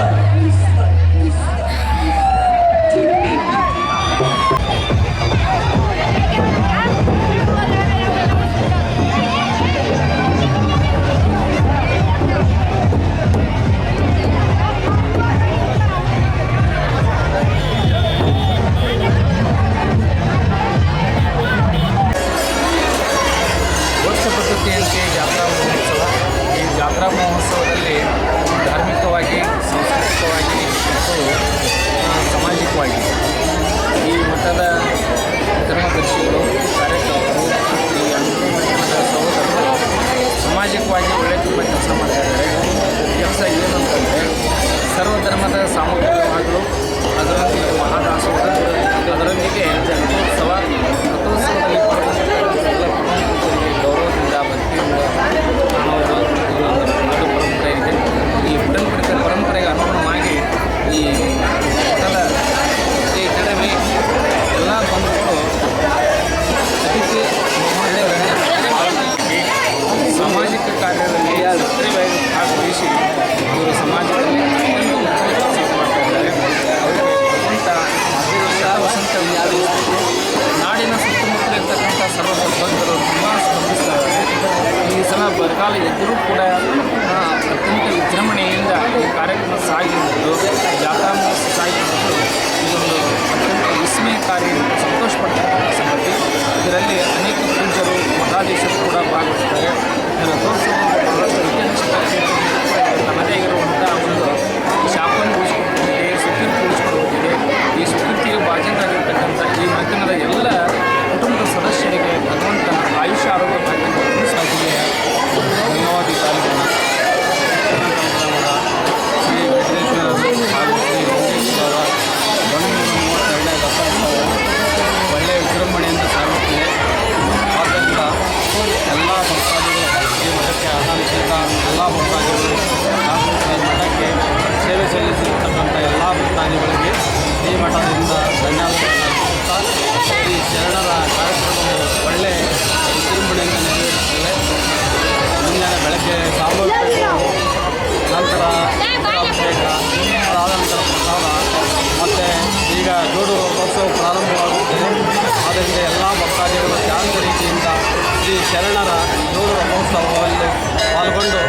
Obrigado. তারা যেসব product ಮುಕ್ತಾದಿಗಳು ಮಠಕ್ಕೆ ಸೇವೆ ಸಲ್ಲಿಸಿರ್ತಕ್ಕಂಥ ಎಲ್ಲ ಮುಕ್ತಾದಿಗಳಿಗೆ ಈ ಮಠದಿಂದ ಈ ಶರಣರ ಕಾರ್ಯಕ್ರಮವು ಒಳ್ಳೆ ವಿಜೃಂಭಣೆಯಿಂದ ನೆರವೇರಿಸುತ್ತದೆ ಮುಂಜಾನೆ ಬೆಳಗ್ಗೆ ಸಾಮೂಹಿಕ ನಂತರ ಅಭಿಷೇಕ ಪ್ರಾರಂಭ ಮತ್ತು ಈಗ ಗೂಡು ಮಹೋತ್ಸವ ಪ್ರಾರಂಭವಾಗುತ್ತದೆ ಆದ್ದರಿಂದ ಎಲ್ಲ ರೀತಿಯಿಂದ ಈ ಶರಣರ ಗೂಡು ಮಹೋತ್ಸವದಲ್ಲಿ ಪಾಲ್ಗೊಂಡು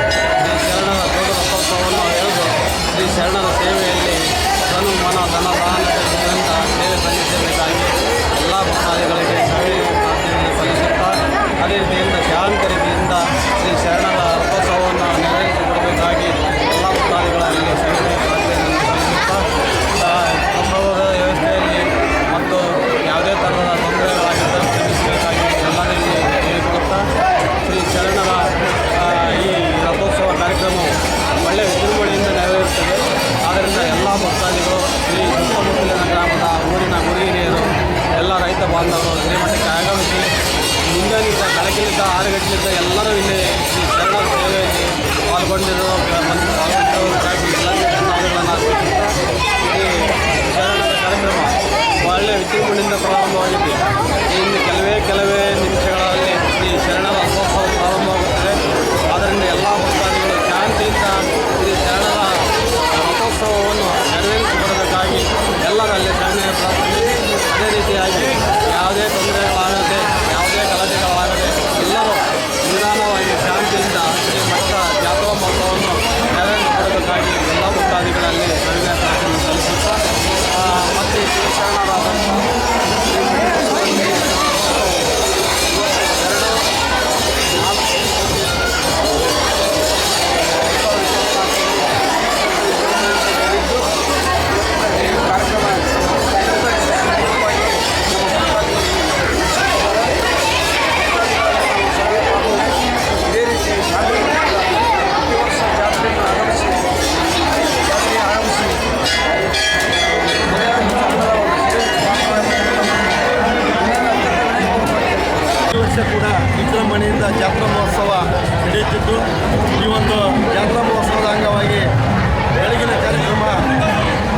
ಮಹೋತ್ಸವ ನಡೆಯುತ್ತಿದ್ದು, ಈ ಒಂದು ಜಾತ್ರಾ ಮಹೋತ್ಸವದ ಅಂಗವಾಗಿ ಬೆಳಗಿನ ಕಾರ್ಯಕ್ರಮ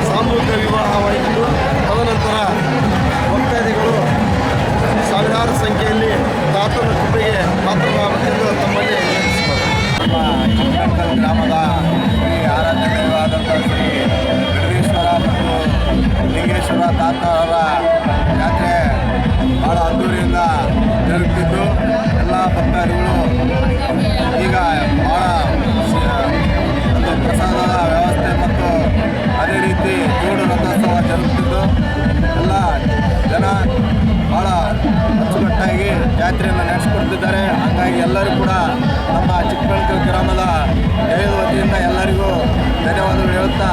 ಸಾಮೂಹಿಕ ವಿವಾಹವಾಗಿತ್ತು ತದನಂತರ ಭಕ್ತಾದಿಗಳು ಸಾವಿರಾರು ಸಂಖ್ಯೆಯಲ್ಲಿ ತಾತನ ಕೃಪೆಗೆ ಮಾತ್ರ ತಮ್ಮಲ್ಲಿ. ನಮ್ಮ ಗ್ರಾಮದ ಜರುಗುತ್ತಿದ್ದು ಎಲ್ಲ ಜನ ಭಾಳ ಅಚ್ಚುಕಟ್ಟಾಗಿ ಜಾತ್ರೆಯನ್ನು ನಡೆಸಿಕೊಡ್ತಿದ್ದಾರೆ. ಹಾಗಾಗಿ ಎಲ್ಲರೂ ಕೂಡ ನಮ್ಮ ಚಿಕ್ಕಬಳ್ಳಾಪುರ ಗ್ರಾಮದ ವತಿಯಿಂದ ಎಲ್ಲರಿಗೂ ಧನ್ಯವಾದಗಳು ಹೇಳುತ್ತಾ